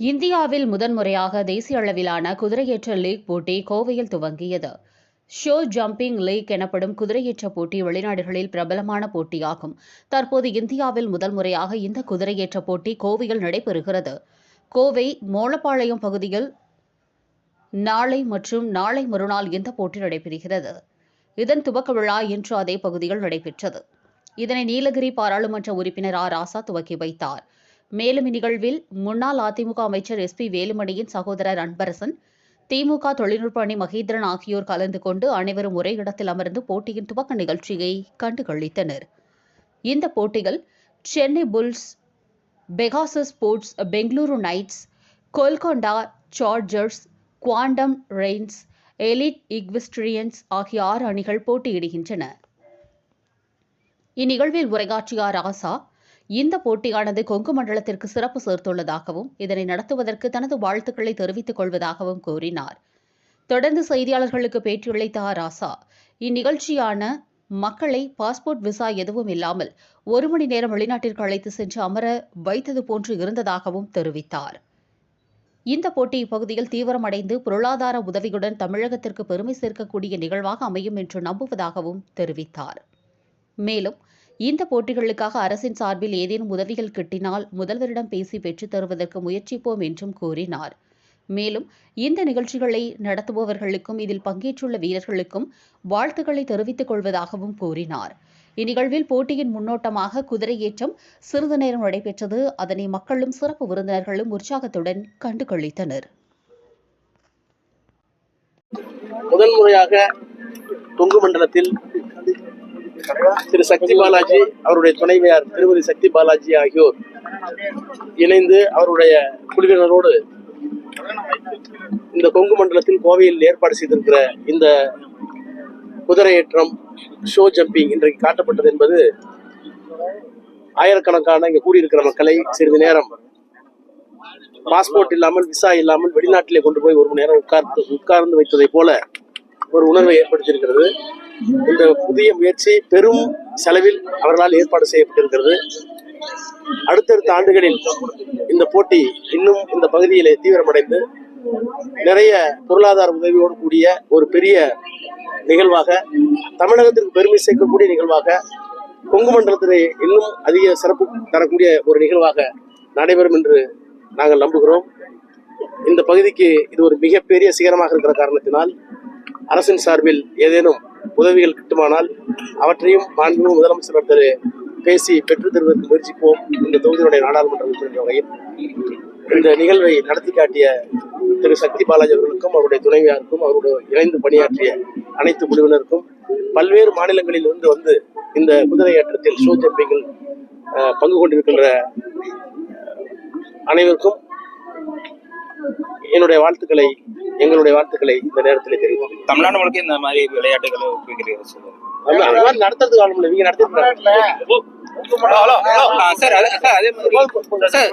இந்தியாவில் முதன்முறையாக தேசிய அளவிலான குதிரையேற்ற லீக் போட்டி கோவையில் துவங்கியது. ஷோ ஜம்பிங் லீக் எனப்படும் குதிரையேற்ற போட்டி வெளிநாடுகளில் பிரபலமான போட்டியாகும். தற்போது இந்தியாவில் முதல் முறையாக இந்த குதிரையேற்ற போட்டி கோவையில் நடைபெறுகிறது. கோவை மோளப்பாளையம் பகுதியில் நாளை மற்றும் நாளை மறுநாள் இந்த போட்டி நடைபெறுகிறது. இதன் துவக்க விழா இன்று அதே பகுதியில் நடைபெற்றது. இதனை நீலகிரி பாராளுமன்ற உறுப்பினர் ஆ ராசா துவக்கி வைத்தார். மேலும் இந்நிகழ்வில் முன்னாள் அதிமுக அமைச்சர் எஸ் பி வேலுமணியின் சகோதரர் அன்பரசன் திமுக தொழில்நுட்ப அணி மகேந்திரன் ஆகியோர் கலந்து கொண்டு அனைவரும் ஒரே இடத்தில் அமர்ந்து போட்டியின் துவக்க நிகழ்ச்சியை கண்டுகளித்தனர். இந்த போட்டிகள் Chennai bulls Pegasus sports Bengaluru knights Golconda chargers quantum rains elite equestrians ஆகிய ஆறு அணிகள் போட்டியிடுகின்றன. இந்நிகழ்வில் உரையாற்றிய ராசா இந்த போட்டியானது கொங்கு மண்டலத்திற்கு சிறப்பு சேர்த்துள்ளதாகவும் இதனை நடத்துவதற்கு தனது வாழ்த்துக்களை தெரிவித்துக் கொள்வதாகவும் கூறினார். தொடர்ந்து செய்தியாளர்களுக்கு பேட்டியளித்த ராசா இந்நிகழ்ச்சியான மக்களை பாஸ்போர்ட் விசா எதுவும் இல்லாமல் ஒரு மணி நேரம் வெளிநாட்டிற்கு அழைத்து சென்று அமர வைத்தது போன்று இருந்ததாகவும் தெரிவித்தார். இந்த போட்டி இப்பகுதியில் தீவிரமடைந்து பொருளாதார உதவியுடன் தமிழகத்திற்கு பெருமை சேர்க்கக்கூடிய நிகழ்வாக அமையும் என்று நம்புவதாகவும் தெரிவித்தார். மேலும் இந்த போட்டிகளுக்காக அரசின் சார்பில் ஏதேனும் உதவிகள் கிட்டினால் முதல்வரிடம் பேசி பெற்றுத் தருவதற்கு முயற்சிப்போம் என்றும் கூறினார். மேலும் இந்த நிகழ்ச்சிகளை நடத்துபவர்களுக்கும் இதில் பங்கேற்றுள்ள வீரர்களுக்கும் வாழ்த்துக்களை தெரிவித்துக் கொள்வதாகவும் கூறினார். இந்நிகழ்வில் போட்டியின் முன்னோட்டமாக குதிரையேற்றம் சிறிது நேரம் நடைபெற்றது. அதனை மக்களும் சிறப்பு விருந்தினர்களும் உற்சாகத்துடன் கண்டுகளித்தனர். முதல் முறையாக தொங்கு மண்டலத்தில் திரு சக்தி பாலாஜி அவருடைய துணைவியார் திருமதி சக்தி பாலாஜி ஆகியோர் இணைந்து அவருடைய குழுவினரோடு இந்த கொங்கு மண்டலத்தில் கோவையில் ஏற்பாடு செய்திருக்கிற இந்த குதிரையேற்றம் ஷோ ஜம்பிங் இன்றைக்கு காட்டப்பட்டது என்பது ஆயிரக்கணக்கான இங்கே கூடியிருக்கிற மக்களை சிறிது நேரம் பாஸ்போர்ட் இல்லாமல் விசா இல்லாமல் வெளிநாட்டிலே கொண்டு போய் ஒரு மணி நேரம் உட்கார்ந்து உட்கார்ந்து வைத்ததை போல ஒரு உணர்வை ஏற்படுத்தியிருக்கிறது. இந்த புதிய முயற்சி பெரும் செலவில் அவர்களால் ஏற்பாடு செய்யப்பட்டிருக்கிறது. அடுத்தடுத்த ஆண்டுகளில் இந்த போட்டி இன்னும் இந்த பகுதியிலே தீவிரமடைந்து நிறைய பொருளாதார உதவியோடு கூடிய ஒரு பெரிய நிகழ்வாக தமிழகத்திற்கு பெருமை சேர்க்கக்கூடிய நிகழ்வாக கொங்கு மண்டலத்திலே இன்னும் அதிக சிறப்பு தரக்கூடிய ஒரு நிகழ்வாக நடைபெறும் என்று நாங்கள் நம்புகிறோம். இந்த பகுதிக்கு இது ஒரு மிகப்பெரிய சிகரமாக இருக்கிற காரணத்தினால் அரசின் சார்பில் ஏதேனும் உதவிகள் கிட்டுமானால் அவற்றையும் மாண்பு முதலமைச்சர் திரு பேசி பெற்றுத் தருவதற்கு முயற்சிப்போம் இந்த தொகுதியினுடைய நாடாளுமன்ற உறுப்பினர் வகையில். இந்த நிகழ்வை நடத்தி காட்டிய திரு. சக்தி பாலாஜி அவர்களுக்கும் அவருடைய துணைவியாருக்கும் அவருடைய இணைந்து பணியாற்றிய அனைத்து குழுவினருக்கும் பல்வேறு மாநிலங்களில் இருந்து வந்து இந்த குதிரை ஏற்றத்தில் ஷோ ஜம்பிங்கில் பங்கு கொண்டிருக்கின்ற அனைவருக்கும் என்னுடைய வாழ்த்துக்களை எங்களுடைய வாழ்த்துக்களை இந்த நேரத்தில் தெரிவித்துள்ளேன் தமிழ்நாடு முழுக்க இந்த மாதிரி விளையாட்டுகளை மாதிரி நடத்துறதுக்கு ஆளும் இல்லை. நீங்க நடத்திட்டு சார் அதே மாதிரி. சார்.